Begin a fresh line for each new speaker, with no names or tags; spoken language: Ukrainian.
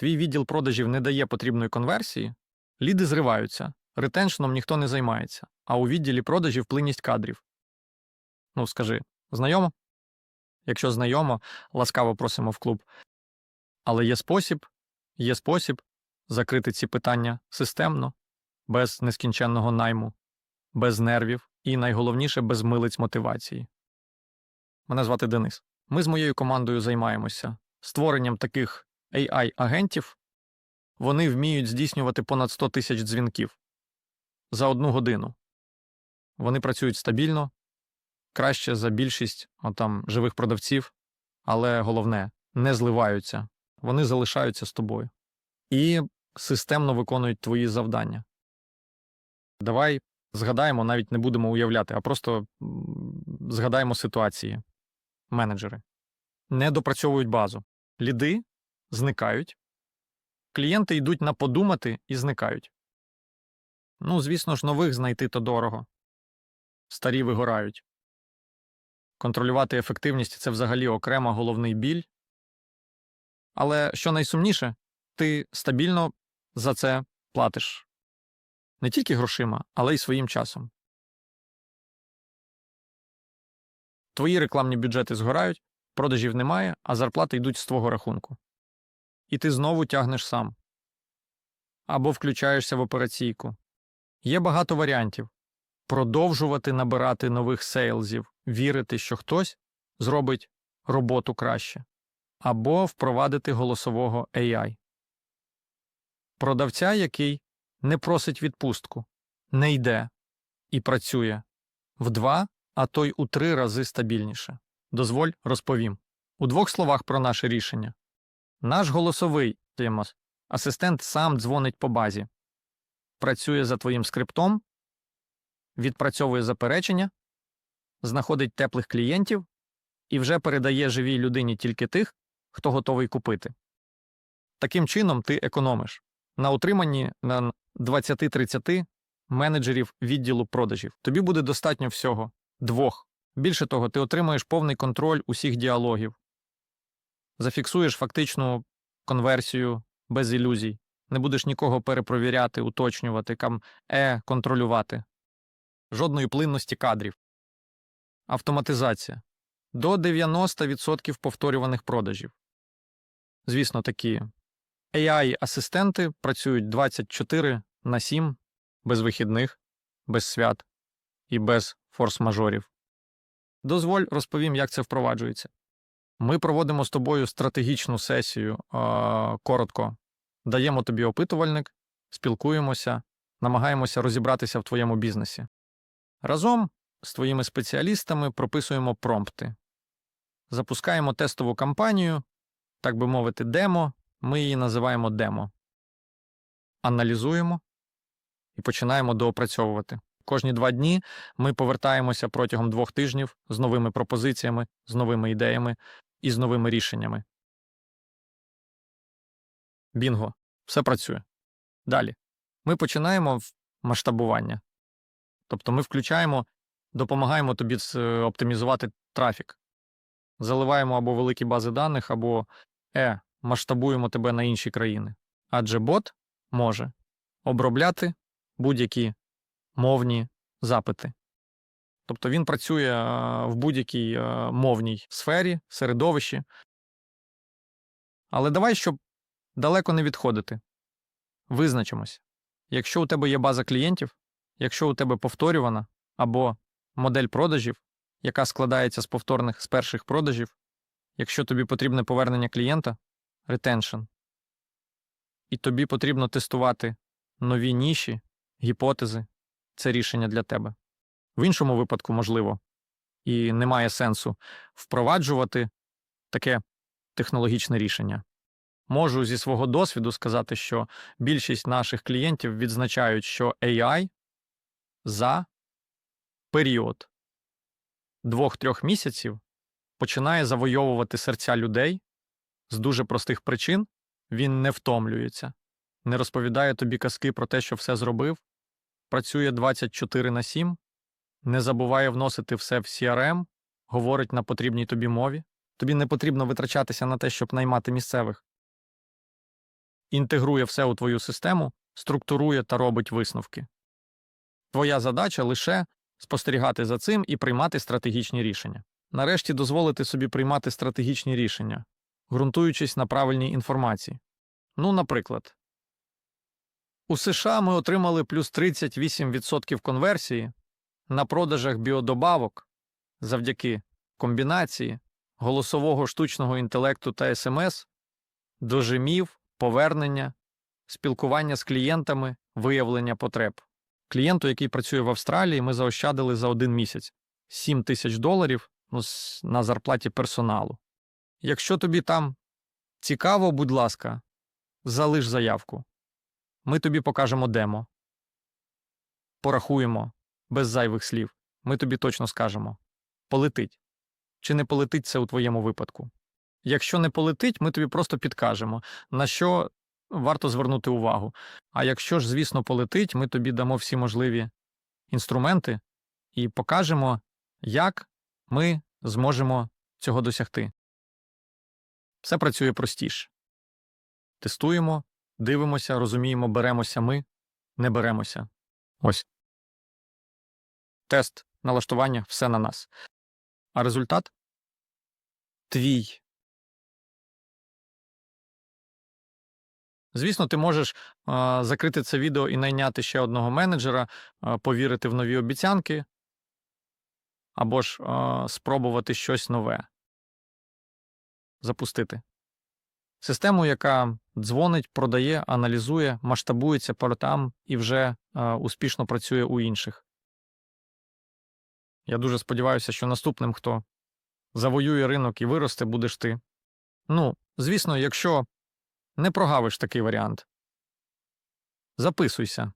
твій відділ продажів не дає потрібної конверсії, ліди зриваються, ретеншном ніхто не займається, а у відділі продажів плинність кадрів. Ну, скажи, знайомо? Якщо знайомо, ласкаво просимо в клуб. Але є спосіб, є спосіб закрити ці питання системно, без нескінченного найму, без нервів і, найголовніше, без милиць мотивації. Мене звати Денис. Ми з моєю командою займаємося створенням таких AI-агентів. Вони вміють здійснювати понад 100 тисяч дзвінків за одну годину. Вони працюють стабільно, краще за більшість отам, живих продавців, але головне, не зливаються. Вони залишаються з тобою і системно виконують твої завдання. Давай згадаємо, навіть не будемо уявляти, а просто згадаємо ситуації. Менеджери не допрацьовують базу. Ліди зникають, клієнти йдуть на подумати і зникають. Ну, звісно ж, нових знайти то дорого. Старі вигорають. Контролювати ефективність це взагалі окрема головний біль. Але що найсумніше, ти стабільно за це платиш не тільки грошима, але й своїм часом. Твої рекламні бюджети згорають, продажів немає, а зарплати йдуть з твого рахунку. І ти знову тягнеш сам. Або включаєшся в операційку. Є багато варіантів продовжувати набирати нових сейлзів, вірити, що хтось зробить роботу краще, або впровадити голосового AI. Продавця, який не просить відпустку, не йде і працює в два, а то й у три рази стабільніше. Дозволь розповім. У двох словах про наше рішення. Наш голосовий Тимос, асистент сам дзвонить по базі, працює за твоїм скриптом, відпрацьовує заперечення, знаходить теплих клієнтів. І вже передає живій людині тільки тих, хто готовий купити. Таким чином ти економиш. На утриманні на 20-30 менеджерів відділу продажів. Тобі буде достатньо всього. Двох. Більше того, ти отримаєш повний контроль усіх діалогів, зафіксуєш фактичну конверсію без ілюзій, не будеш нікого перепровіряти, уточнювати, кам е контролювати, жодної плинності кадрів, автоматизація до 90% повторюваних продажів. Звісно, такі AI-асистенти працюють 24 на 7, без вихідних, без свят і без форс-мажорів. Дозволь розповім, як це впроваджується. Ми проводимо з тобою стратегічну сесію а, коротко, даємо тобі опитувальник, спілкуємося, намагаємося розібратися в твоєму бізнесі. Разом з твоїми спеціалістами прописуємо промпти, запускаємо тестову кампанію, так би мовити, демо. Ми її називаємо демо. Аналізуємо і починаємо доопрацьовувати. Кожні два дні ми повертаємося протягом двох тижнів з новими пропозиціями, з новими ідеями і з новими рішеннями. Бінго, все працює. Далі. Ми починаємо в масштабування. Тобто ми включаємо, допомагаємо тобі е, оптимізувати трафік. Заливаємо або великі бази даних, або е, масштабуємо тебе на інші країни. Адже бот може обробляти будь-які мовні запити. Тобто він працює е, в будь-якій е, мовній сфері, середовищі. Але давай, щоб далеко не відходити. Визначимось. Якщо у тебе є база клієнтів, якщо у тебе повторювана або модель продажів, яка складається з повторних з перших продажів, якщо тобі потрібне повернення клієнта, ретеншн, і тобі потрібно тестувати нові ніші, гіпотези, це рішення для тебе. В іншому випадку, можливо, і немає сенсу впроваджувати таке технологічне рішення. Можу зі свого досвіду сказати, що більшість наших клієнтів відзначають, що AI за період двох-трьох місяців починає завойовувати серця людей з дуже простих причин. Він не втомлюється, не розповідає тобі казки про те, що все зробив, працює 24 на 7, не забуває вносити все в CRM, говорить на потрібній тобі мові. Тобі не потрібно витрачатися на те, щоб наймати місцевих. інтегрує все у твою систему, структурує та робить висновки. Твоя задача лише спостерігати за цим і приймати стратегічні рішення. Нарешті дозволити собі приймати стратегічні рішення, ґрунтуючись на правильній інформації. Ну, наприклад, у США ми отримали плюс 38% конверсії на продажах біодобавок завдяки комбінації голосового штучного інтелекту та СМС, дожимів, повернення, спілкування з клієнтами, виявлення потреб. Клієнту, який працює в Австралії, ми заощадили за один місяць 7 тисяч доларів ну, на зарплаті персоналу. Якщо тобі там цікаво, будь ласка, залиш заявку. Ми тобі покажемо демо. Порахуємо без зайвих слів. Ми тобі точно скажемо полетить. Чи не полетить це у твоєму випадку? Якщо не полетить, ми тобі просто підкажемо, на що варто звернути увагу. А якщо ж, звісно, полетить, ми тобі дамо всі можливі інструменти і покажемо, як ми зможемо цього досягти. Все працює простіше. Тестуємо, дивимося, розуміємо, беремося ми, не беремося. Ось. Тест, налаштування, все на нас. А результат? Твій. Звісно, ти можеш а, закрити це відео і найняти ще одного менеджера, а, повірити в нові обіцянки, або ж а, спробувати щось нове. Запустити. Систему, яка дзвонить, продає, аналізує, масштабується портам і вже а, успішно працює у інших. Я дуже сподіваюся, що наступним, хто завоює ринок і виросте, будеш ти. Ну, звісно, якщо не прогавиш такий варіант, записуйся.